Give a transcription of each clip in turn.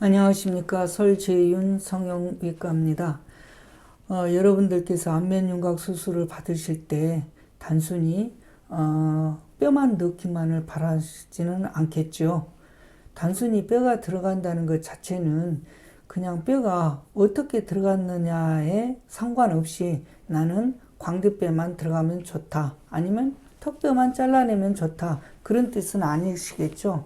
안녕하십니까 설재윤 성형외과입니다. 어, 여러분들께서 안면윤곽 수술을 받으실 때 단순히 어, 뼈만 넣기만을 바라지는 않겠죠. 단순히 뼈가 들어간다는 것 자체는 그냥 뼈가 어떻게 들어갔느냐에 상관없이 나는 광대뼈만 들어가면 좋다. 아니면 턱뼈만 잘라내면 좋다. 그런 뜻은 아니시겠죠.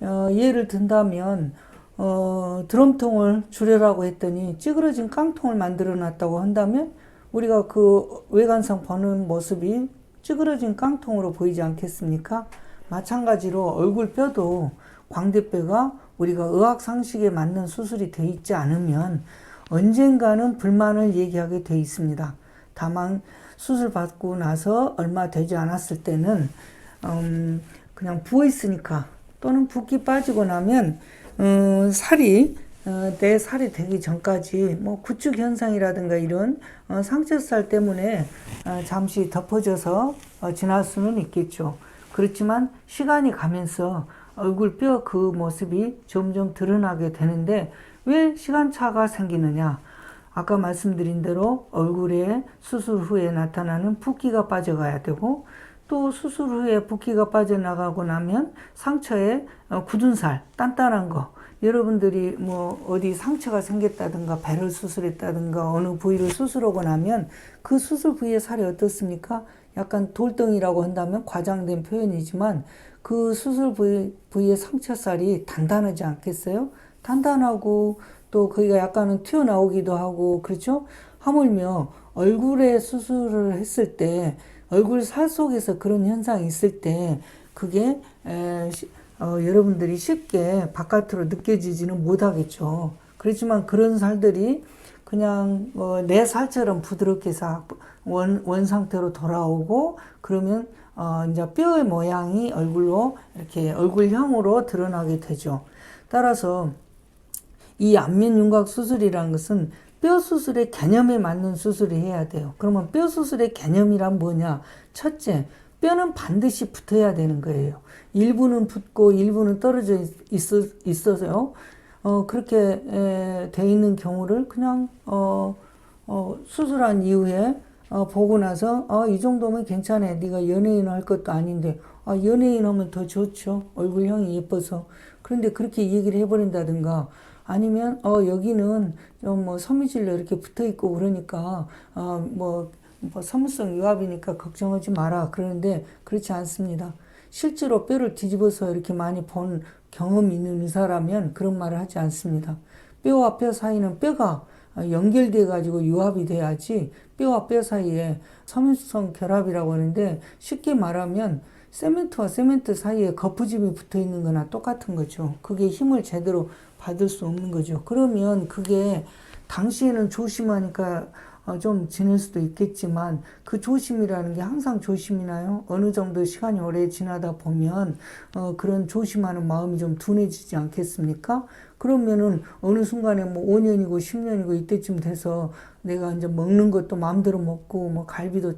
어, 예를 든다면 어, 드럼통을 줄여라고 했더니 찌그러진 깡통을 만들어 놨다고 한다면 우리가 그 외관상 보는 모습이 찌그러진 깡통으로 보이지 않겠습니까? 마찬가지로 얼굴 뼈도 광대뼈가 우리가 의학 상식에 맞는 수술이 돼 있지 않으면 언젠가는 불만을 얘기하게 돼 있습니다. 다만 수술 받고 나서 얼마 되지 않았을 때는 음, 그냥 부어 있으니까 또는 붓기 빠지고 나면 어, 살이 어, 내 살이 되기 전까지 뭐 구축 현상이라든가 이런 어, 상처살 때문에 어, 잠시 덮어져서 어, 지날 수는 있겠죠. 그렇지만 시간이 가면서 얼굴 뼈 그 모습이 점점 드러나게 되는데 왜 시간차가 생기느냐? 아까 말씀드린 대로 얼굴에 수술 후에 나타나는 붓기가 빠져가야 되고 또 수술 후에 붓기가 빠져나가고 나면 상처에 어, 굳은 살, 단단한 거 여러분들이 뭐 어디 상처가 생겼다든가 배를 수술했다든가 어느 부위를 수술하고 나면 그 수술 부위의 살이 어떻습니까? 약간 돌덩이라고 한다면 과장된 표현이지만 그 수술 부위, 부위의 상처살이 단단하지 않겠어요? 단단하고 또 거기가 약간은 튀어나오기도 하고 그렇죠? 하물며 얼굴에 수술을 했을 때 얼굴 살 속에서 그런 현상이 있을 때 그게 에, 시, 어, 여러분들이 쉽게 바깥으로 느껴지지는 못하겠죠. 그렇지만 그런 살들이 그냥 어, 내 살처럼 부드럽게 사, 원, 원 상태로 돌아오고 그러면 어, 이제 뼈의 모양이 얼굴로 이렇게 얼굴형으로 드러나게 되죠. 따라서 이 안면 윤곽 수술이라는 것은 뼈 수술의 개념에 맞는 수술을 해야 돼요. 그러면 뼈 수술의 개념이란 뭐냐? 첫째, 뼈는 반드시 붙어야 되는 거예요. 일부는 붙고 일부는 떨어져 있어, 있어서요. 어, 그렇게 에, 돼 있는 경우를 그냥 어, 어, 수술한 이후에 어, 보고 나서 아, 이 정도면 괜찮아. 네가 연예인 할 것도 아닌데 아, 연예인 하면 더 좋죠. 얼굴형이 예뻐서. 그런데 그렇게 얘기를 해버린다든가 아니면 어 여기는 좀 뭐 섬유질로 이렇게 붙어 있고 그러니까 어뭐 뭐 섬유성 유압이니까 걱정하지 마라 그러는데 그렇지 않습니다. 실제로 뼈를 뒤집어서 이렇게 많이 본 경험이 있는 의사라면 그런 말을 하지 않습니다. 뼈와 뼈 사이는 뼈가 연결돼 가지고 유압이 돼야지 뼈와 뼈 사이에 섬유성 결합이라고 하는데 쉽게 말하면 세멘트와 세멘트 사이에 거푸집이 붙어 있는 거나 똑같은 거죠. 그게 힘을 제대로 받을 수 없는 거죠. 그러면 그게 당시에는 조심하니까 어, 좀 지낼 수도 있겠지만 그 조심이라는 게 항상 조심이나요? 어느 정도 시간이 오래 지나다 보면 어, 그런 조심하는 마음이 좀 둔해지지 않겠습니까? 그러면은 어느 순간에 뭐 5년이고 10년이고 이때쯤 돼서 내가 이제 먹는 것도 마음대로 먹고 뭐 갈비도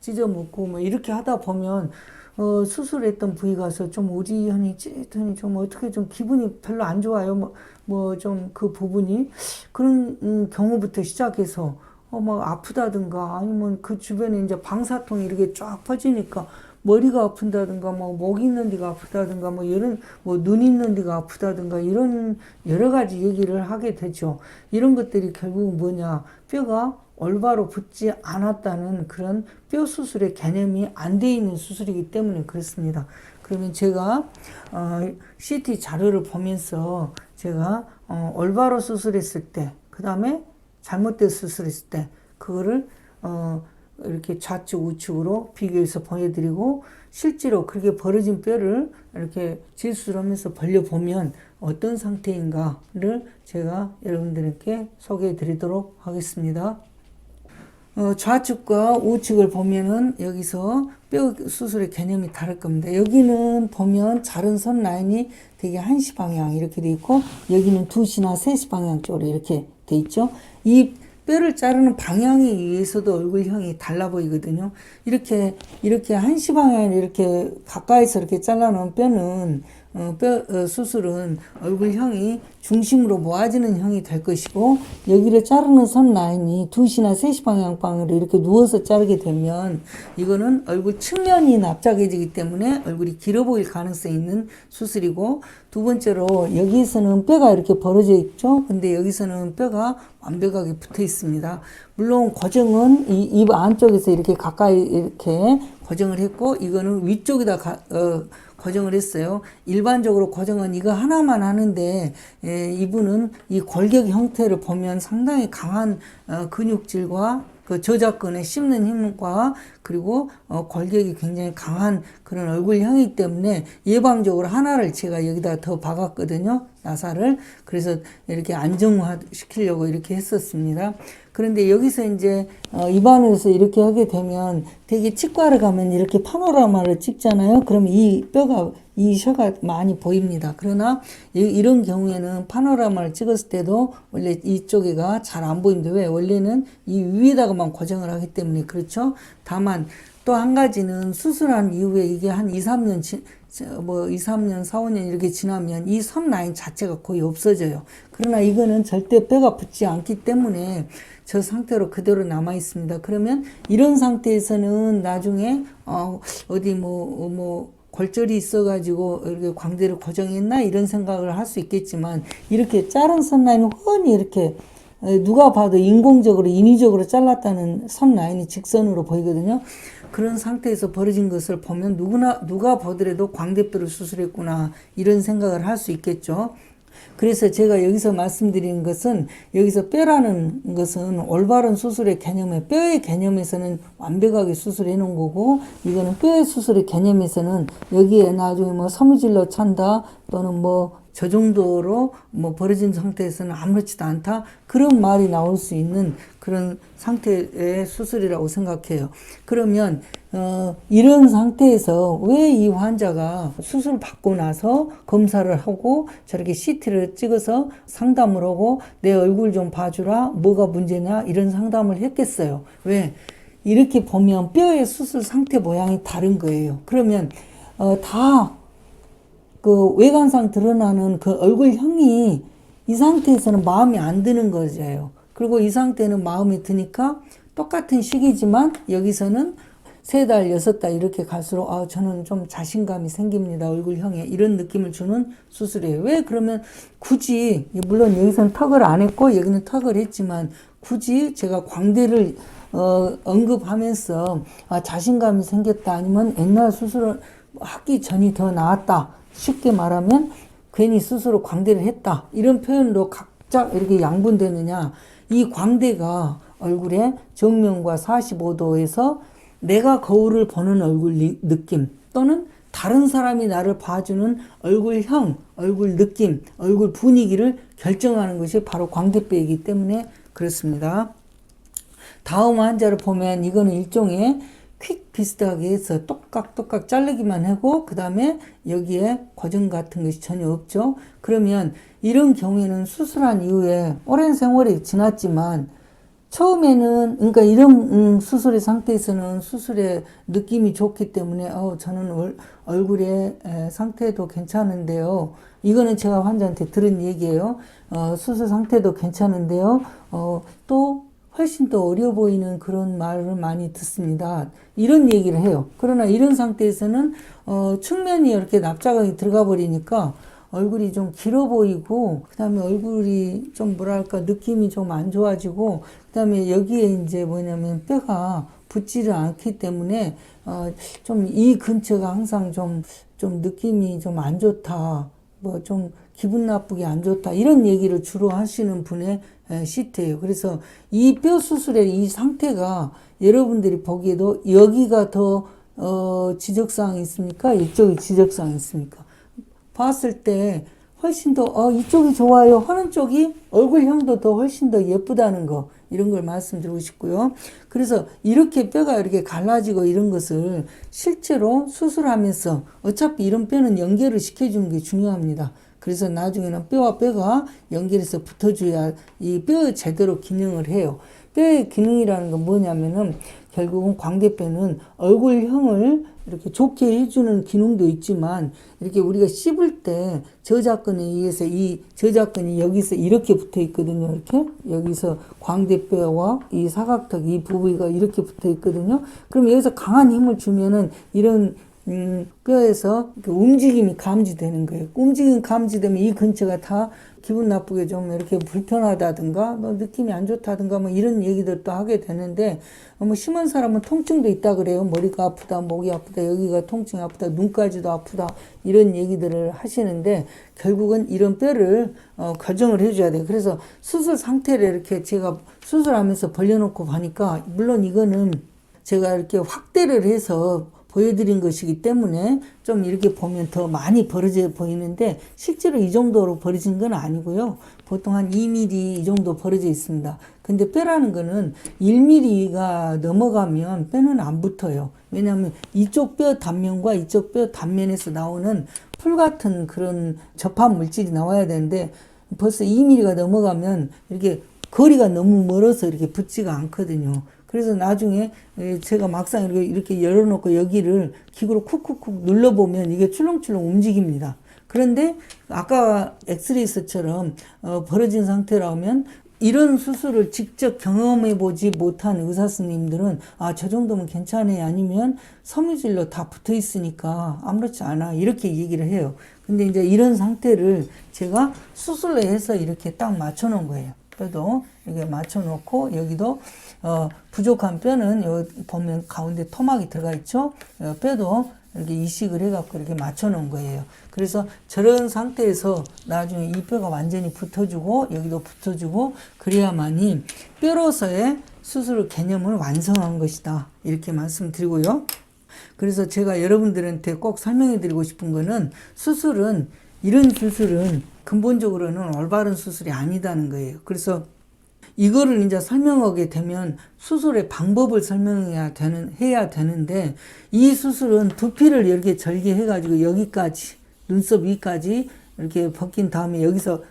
찢어 먹고 뭐 이렇게 하다 보면 어, 수술했던 부위 가서 좀 우리현이 찌릿하니 좀 어떻게 좀 기분이 별로 안 좋아요. 뭐, 뭐 좀 그 부분이 그런 음, 경우부터 시작해서 어, 뭐 아프다든가 아니면 그 주변에 이제 방사통이 이렇게 쫙 퍼지니까 머리가 아픈다든가 뭐목 있는 데가 아프다든가 뭐 이런 뭐 눈 있는 데가 아프다든가 이런 여러 가지 얘기를 하게 되죠. 이런 것들이 결국 뭐냐 뼈가 올바로 붙지 않았다는 그런 뼈 수술의 개념이 안 돼 있는 수술이기 때문에 그렇습니다. 그러면 제가 어, CT 자료를 보면서 제가 어, 올바로 수술했을 때, 그 다음에 잘못된 수술했을 때, 그거를 어, 이렇게 좌측 우측으로 비교해서 보여드리고 실제로 그렇게 벌어진 뼈를 이렇게 질술하면서 벌려보면 어떤 상태인가를 제가 여러분들께 소개해 드리도록 하겠습니다. 어, 좌측과 우측을 보면은 여기서 뼈 수술의 개념이 다를 겁니다. 여기는 보면 자른 선 라인이 되게 1시 방향 이렇게 돼 있고 여기는 2시나 3시 방향 쪽으로 이렇게 돼 있죠. 이 뼈를 자르는 방향에 의해서도 얼굴형이 달라 보이거든요. 이렇게 이렇게 1시 방향 이렇게 가까이서 이렇게 잘라놓은 뼈는 어, 뼈 어, 수술은 얼굴형이 중심으로 모아지는 형이 될 것이고 여기를 자르는 선 라인이 2시나 3시 방향방으로 이렇게 누워서 자르게 되면 이거는 얼굴 측면이 납작해지기 때문에 얼굴이 길어 보일 가능성이 있는 수술이고 두 번째로 여기서는 뼈가 이렇게 벌어져 있죠. 근데 여기서는 뼈가 완벽하게 붙어 있습니다. 물론 고정은 이 입 안쪽에서 이렇게 가까이 이렇게 고정을 했고 이거는 위쪽에다 가, 어, 고정을 했어요. 일반적으로 고정은 이거 하나만 하는데 예, 이분은 이 골격 형태를 보면 상당히 강한 어, 근육질과 그 저작근에 씹는 힘과 그리고 어, 골격이 굉장히 강한 그런 얼굴형이기 때문에 예방적으로 하나를 제가 여기다 더 박았거든요. 나사를 그래서 이렇게 안정화 시키려고 이렇게 했었습니다. 그런데 여기서 이제 어, 입안에서 이렇게 하게 되면 되게 치과를 가면 이렇게 파노라마를 찍잖아요. 그러면 이 뼈가 이 셔가 많이 보입니다. 그러나 이- 이런 경우에는 파노라마를 찍었을 때도 원래 이쪽에가 잘 안 보입니다. 왜? 원래는 이 위에다가만 고정을 하기 때문에 그렇죠. 다만 또 한 가지는 수술한 이후에 이게 한 2, 3년 지, 저, 뭐 2, 3년, 4, 5년 이렇게 지나면 이선 라인 자체가 거의 없어져요. 그러나 이거는 절대 뼈가 붙지 않기 때문에 저 상태로 그대로 남아 있습니다. 그러면 이런 상태에서는 나중에 어, 어디 뭐뭐 골절이 있어가지고 이렇게 광대를 고정했나 이런 생각을 할 수 있겠지만 이렇게 자른 선 라인은 훤히 이렇게 에, 누가 봐도 인공적으로 인위적으로 잘랐다는 선 라인이 직선으로 보이거든요. 그런 상태에서 벌어진 것을 보면 누구나 누가 보더라도 광대뼈를 수술했구나 이런 생각을 할 수 있겠죠. 그래서 제가 여기서 말씀드리는 것은 여기서 뼈라는 것은 올바른 수술의 개념에 뼈의 개념에서는 완벽하게 수술해 놓은 거고 이거는 뼈의 수술의 개념에서는 여기에 나중에 뭐 섬유질로 찬다 또는 뭐 저 정도로 뭐 벌어진 상태에서는 아무렇지도 않다 그런 말이 나올 수 있는 그런 상태의 수술이라고 생각해요. 그러면 어, 이런 상태에서 왜 이 환자가 수술 받고 나서 검사를 하고 저렇게 CT를 찍어서 상담을 하고 내 얼굴 좀 봐주라 뭐가 문제냐 이런 상담을 했겠어요. 왜? 이렇게 보면 뼈의 수술 상태 모양이 다른 거예요. 그러면 어, 다 그 외관상 드러나는 그 얼굴형이 이 상태에서는 마음에 안 드는 거죠. 그리고 이 상태는 마음에 드니까 똑같은 시기지만 여기서는 세 달, 여섯 달 이렇게 갈수록 아, 저는 좀 자신감이 생깁니다. 얼굴형에 이런 느낌을 주는 수술이에요. 왜 그러면 굳이 물론 여기서는 턱을 안 했고 여기는 턱을 했지만 굳이 제가 광대를 어, 언급하면서 아, 자신감이 생겼다 아니면 옛날 수술을 하기 전이 더 나았다. 쉽게 말하면 괜히 스스로 광대를 했다. 이런 표현으로 각자 이렇게 양분되느냐. 이 광대가 얼굴의 정면과 45도에서 내가 거울을 보는 얼굴 리- 느낌 또는 다른 사람이 나를 봐주는 얼굴형, 얼굴 느낌, 얼굴 분위기를 결정하는 것이 바로 광대뼈이기 때문에 그렇습니다. 다음 환자를 보면 이거는 일종의 퀵 비슷하게 해서 똑깍똑깍 자르기만 하고 그 다음에 여기에 고정 같은 것이 전혀 없죠. 그러면 이런 경우에는 수술한 이후에 오랜 세월이 지났지만 처음에는 그러니까 이런 음, 수술의 상태에서는 수술의 느낌이 좋기 때문에 어 저는 얼, 얼굴의 에, 상태도 괜찮은데요. 이거는 제가 환자한테 들은 얘기예요. 어, 수술 상태도 괜찮은데요. 어, 또 훨씬 더 어려 보이는 그런 말을 많이 듣습니다. 이런 얘기를 해요. 그러나 이런 상태에서는 어, 측면이 이렇게 납작하게 들어가 버리니까 얼굴이 좀 길어 보이고 그다음에 얼굴이 좀 뭐랄까 느낌이 좀 안 좋아지고 그다음에 여기에 이제 뭐냐면 뼈가 붙지를 않기 때문에 어, 좀 이 근처가 항상 좀 좀 느낌이 좀 안 좋다. 뭐 좀 기분 나쁘게 안 좋다 이런 얘기를 주로 하시는 분의 에, 시트예요. 그래서 이 뼈 수술의 이 상태가 여러분들이 보기에도 여기가 더 어, 지적사항이 있습니까? 이쪽이 지적사항이 있습니까? 봤을 때 훨씬 더 어, 이쪽이 좋아요 하는 쪽이 얼굴형도 더 훨씬 더 예쁘다는 거 이런 걸 말씀드리고 싶고요. 그래서 이렇게 뼈가 이렇게 갈라지고 이런 것을 실제로 수술하면서 어차피 이런 뼈는 연결을 시켜주는 게 중요합니다. 그래서 나중에는 뼈와 뼈가 연결해서 붙어줘야 이 뼈 제대로 기능을 해요. 뼈의 기능이라는 건 뭐냐면은 결국은 광대뼈는 얼굴형을 이렇게 좋게 해주는 기능도 있지만 이렇게 우리가 씹을 때 저작근에 의해서 이 저작근이 여기서 이렇게 붙어 있거든요. 이렇게 여기서 광대뼈와 이 사각턱 이 부위가 이렇게 붙어 있거든요. 그럼 여기서 강한 힘을 주면은 이런 음, 뼈에서 그 움직임이 감지되는 거예요. 움직임 감지되면 이 근처가 다 기분 나쁘게 좀 이렇게 불편하다든가 뭐 느낌이 안 좋다든가 뭐 이런 얘기들도 하게 되는데 어, 뭐 심한 사람은 통증도 있다 그래요. 머리가 아프다, 목이 아프다, 여기가 통증이 아프다, 눈까지도 아프다 이런 얘기들을 하시는데 결국은 이런 뼈를 어, 교정을 해줘야 돼요. 그래서 수술 상태를 이렇게 제가 수술하면서 벌려놓고 보니까 물론 이거는 제가 이렇게 확대를 해서 보여드린 것이기 때문에 좀 이렇게 보면 더 많이 벌어져 보이는데 실제로 이 정도로 벌어진 건 아니고요. 보통 한 2mm 이 정도 벌어져 있습니다. 근데 뼈라는 거는 1mm가 넘어가면 뼈는 안 붙어요. 왜냐하면 이쪽 뼈 단면과 이쪽 뼈 단면에서 나오는 풀 같은 그런 접합 물질이 나와야 되는데 벌써 2mm가 넘어가면 이렇게 거리가 너무 멀어서 이렇게 붙지가 않거든요. 그래서 나중에 제가 막상 이렇게, 이렇게 열어놓고 여기를 기구로 쿡쿡쿡 눌러보면 이게 출렁출렁 움직입니다. 그런데 아까 엑스레이서처럼 어, 벌어진 상태라면 이런 수술을 직접 경험해 보지 못한 의사 선생님들은 아 저 정도면 괜찮아요 아니면 섬유질로 다 붙어 있으니까 아무렇지 않아. 이렇게 얘기를 해요. 근데 이제 이런 상태를 제가 수술로 해서 이렇게 딱 맞춰 놓은 거예요 뼈도 이렇게 맞춰 놓고 여기도 어, 부족한 뼈는 여기 보면 가운데 토막이 들어가 있죠 어, 뼈도 이렇게 이식을 해갖고 이렇게 맞춰 놓은 거예요. 그래서 저런 상태에서 나중에 이 뼈가 완전히 붙어주고 여기도 붙어주고 그래야만이 뼈로서의 수술 개념을 완성한 것이다. 이렇게 말씀드리고요. 그래서 제가 여러분들한테 꼭 설명해 드리고 싶은 거는 수술은 이런 수술은 근본적으로는 올바른 수술이 아니다는 거예요. 그래서 이거를 이제 설명하게 되면 수술의 방법을 설명해야 되는, 해야 되는데, 이 수술은 두피를 이렇게 절개해 가지고 여기까지, 눈썹 위까지 이렇게 벗긴 다음에 여기서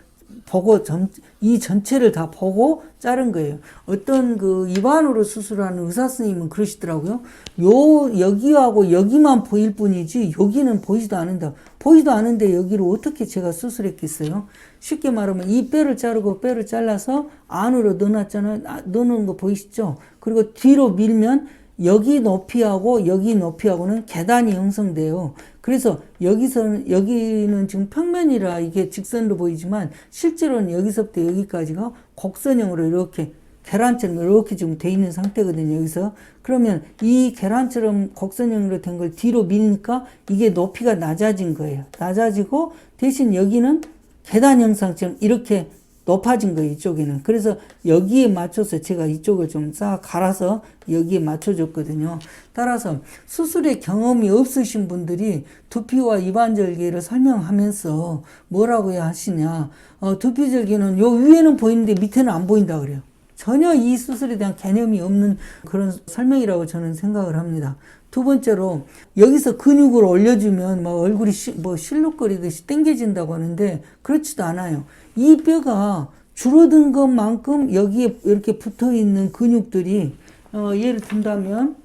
보고 전, 이 전체를 다 보고 자른 거예요. 어떤 그 입안으로 수술하는 의사 선생님은 그러시더라고요. 요, 여기하고 여기만 보일 뿐이지 여기는 보이지도 않는다. 보이지도 않은데 여기를 어떻게 제가 수술했겠어요? 쉽게 말하면 이 뼈를 자르고 뼈를 잘라서 안으로 넣어놨잖아요. 아, 넣어놓은 거 보이시죠? 그리고 뒤로 밀면 여기 높이하고 여기 높이하고는 계단이 형성돼요. 그래서 여기서는 여기는 지금 평면이라 이게 직선으로 보이지만 실제로는 여기서부터 여기까지가 곡선형으로 이렇게 계란처럼 이렇게 지금 돼 있는 상태거든요. 여기서 그러면 이 계란처럼 곡선형으로 된 걸 뒤로 미니까 이게 높이가 낮아진 거예요. 낮아지고 대신 여기는 계단 형상처럼 이렇게 높아진 거예요, 이쪽에는. 그래서 여기에 맞춰서 제가 이쪽을 좀 싹 갈아서 여기에 맞춰줬거든요. 따라서 수술의 경험이 없으신 분들이 두피와 입안절개를 설명하면서 뭐라고 하시냐. 어, 두피절개는 요 위에는 보이는데 밑에는 안 보인다 그래요. 전혀 이 수술에 대한 개념이 없는 그런 설명이라고 저는 생각을 합니다. 두 번째로 여기서 근육을 올려주면 막 얼굴이 시, 뭐 실룩거리듯이 땡겨진다고 하는데 그렇지도 않아요. 이 뼈가 줄어든 것만큼 여기에 이렇게 붙어 있는 근육들이 어, 예를 든다면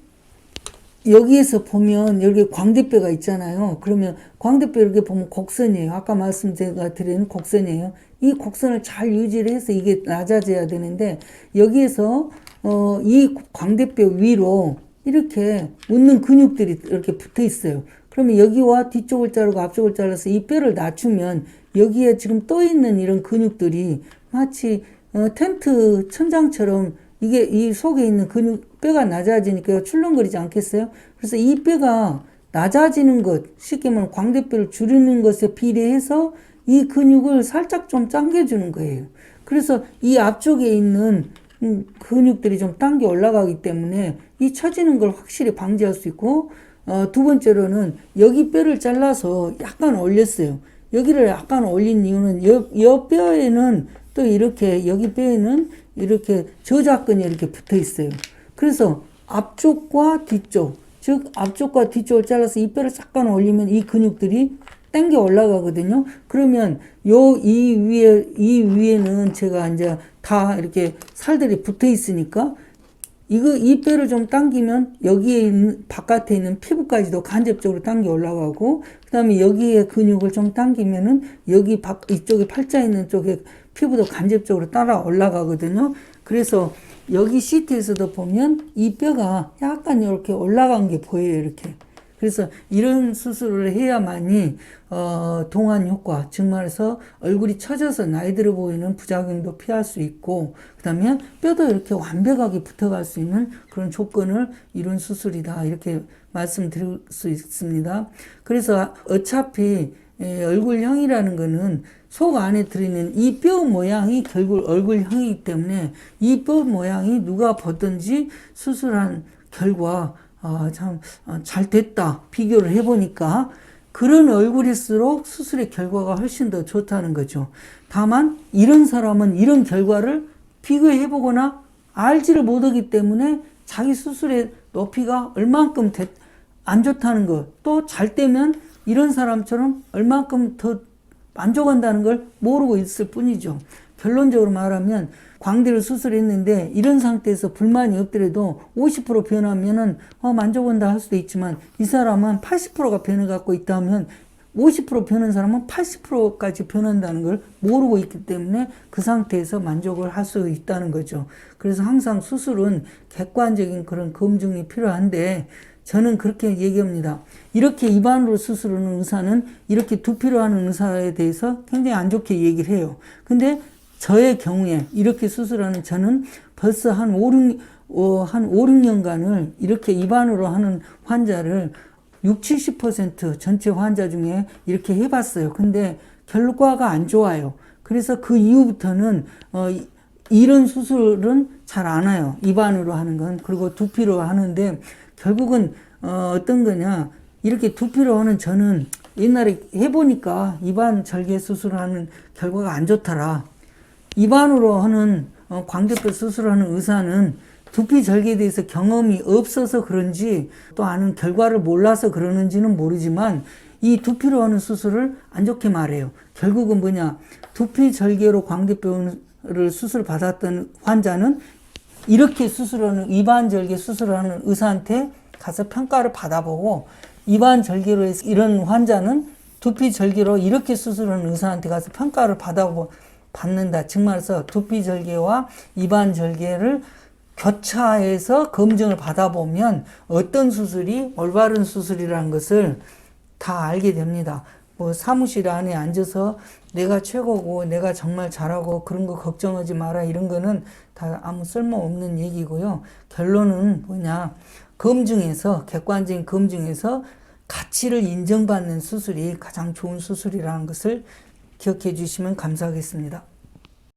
여기에서 보면 여기 광대뼈가 있잖아요. 그러면 광대뼈 이렇게 보면 곡선이에요. 아까 말씀 제가 드린 곡선이에요. 이 곡선을 잘 유지를 해서 이게 낮아져야 되는데 여기에서 어, 이 광대뼈 위로 이렇게 웃는 근육들이 이렇게 붙어 있어요. 그러면 여기와 뒤쪽을 자르고 앞쪽을 잘라서 이 뼈를 낮추면 여기에 지금 떠 있는 이런 근육들이 마치 어, 텐트 천장처럼 이게 이 속에 있는 근육 뼈가 낮아지니까 출렁거리지 않겠어요? 그래서 이 뼈가 낮아지는 것, 쉽게 말하면 광대뼈를 줄이는 것에 비례해서 이 근육을 살짝 좀 당겨주는 거예요. 그래서 이 앞쪽에 있는 음, 근육들이 좀 당겨 올라가기 때문에 이 처지는 걸 확실히 방지할 수 있고 어, 두 번째로는 여기 뼈를 잘라서 약간 올렸어요. 여기를 약간 올린 이유는 여, 여 뼈에는 또 이렇게 여기 뼈에는 이렇게 저작근이 이렇게 붙어 있어요. 그래서 앞쪽과 뒤쪽, 즉 앞쪽과 뒤쪽을 잘라서 이 뼈를 약간 올리면 이 근육들이 당겨 올라가거든요. 그러면 요 이 위에 이 위에는 제가 이제 다 이렇게 살들이 붙어 있으니까 이거 이 뼈를 좀 당기면 여기에 있는 바깥에 있는 피부까지도 간접적으로 당겨 올라가고 그다음에 여기에 근육을 좀 당기면은 여기 밖 이쪽에 팔자 있는 쪽에 피부도 간접적으로 따라 올라가거든요. 그래서 여기 시트에서도 보면 이 뼈가 약간 이렇게 올라간 게 보여요. 이렇게. 그래서 이런 수술을 해야만이 어, 동안 효과, 즉 말해서 얼굴이 처져서 나이 들어 보이는 부작용도 피할 수 있고, 그 다음에 뼈도 이렇게 완벽하게 붙어갈 수 있는 그런 조건을 이룬 수술이다. 이렇게 말씀드릴 수 있습니다. 그래서 어차피 예, 얼굴형이라는 거는 속 안에 들어있는 이 뼈 모양이 결국 얼굴형이기 때문에 이 뼈 모양이 누가 보든지 수술한 결과 아, 참, 아, 잘 됐다. 비교를 해보니까 그런 얼굴일수록 수술의 결과가 훨씬 더 좋다는 거죠. 다만, 이런 사람은 이런 결과를 비교해보거나 알지를 못하기 때문에 자기 수술의 높이가 얼만큼 됐, 안 좋다는 것, 또 잘 되면 이런 사람처럼 얼만큼 더 만족한다는 걸 모르고 있을 뿐이죠. 결론적으로 말하면 광대를 수술했는데 이런 상태에서 불만이 없더라도 50% 변하면은 어, 만족한다 할 수도 있지만 이 사람은 80%가 변해 갖고 있다면 50% 변한 사람은 80%까지 변한다는 걸 모르고 있기 때문에 그 상태에서 만족을 할 수 있다는 거죠. 그래서 항상 수술은 객관적인 그런 검증이 필요한데 저는 그렇게 얘기합니다. 이렇게 입안으로 수술하는 의사는 이렇게 두피로 하는 의사에 대해서 굉장히 안 좋게 얘기를 해요. 근데 저의 경우에 이렇게 수술하는 저는 벌써 한 5, 6, 어, 한 5, 6년간을 이렇게 입안으로 하는 환자를 60, 70% 전체 환자 중에 이렇게 해봤어요. 근데 결과가 안 좋아요. 그래서 그 이후부터는 어, 이- 이런 수술은 잘 안 해요. 입안으로 하는 건. 그리고 두피로 하는데 결국은 어, 어떤 거냐. 이렇게 두피로 하는 저는 옛날에 해보니까 입안 절개 수술하는 결과가 안 좋더라. 입안으로 하는 어, 광대뼈 수술하는 의사는 두피 절개에 대해서 경험이 없어서 그런지 또 아는 결과를 몰라서 그러는지는 모르지만 이 두피로 하는 수술을 안 좋게 말해요. 결국은 뭐냐. 두피 절개로 광대뼈를 수술 받았던 환자는 이렇게 수술하는 입안 절개 수술하는 의사한테 가서 평가를 받아보고 입안 절개로 해서 이런 환자는 두피 절개로 이렇게 수술하는 의사한테 가서 평가를 받아보 받는다. 즉 말해서 두피 절개와 입안 절개를 교차해서 검증을 받아보면 어떤 수술이 올바른 수술이라는 것을 다 알게 됩니다. 뭐 사무실 안에 앉아서 내가 최고고 내가 정말 잘하고 그런 거 걱정하지 마라 이런 거는 다 아무 쓸모 없는 얘기고요. 결론은 뭐냐 검증에서 객관적인 검증에서 가치를 인정받는 수술이 가장 좋은 수술이라는 것을 기억해 주시면 감사하겠습니다.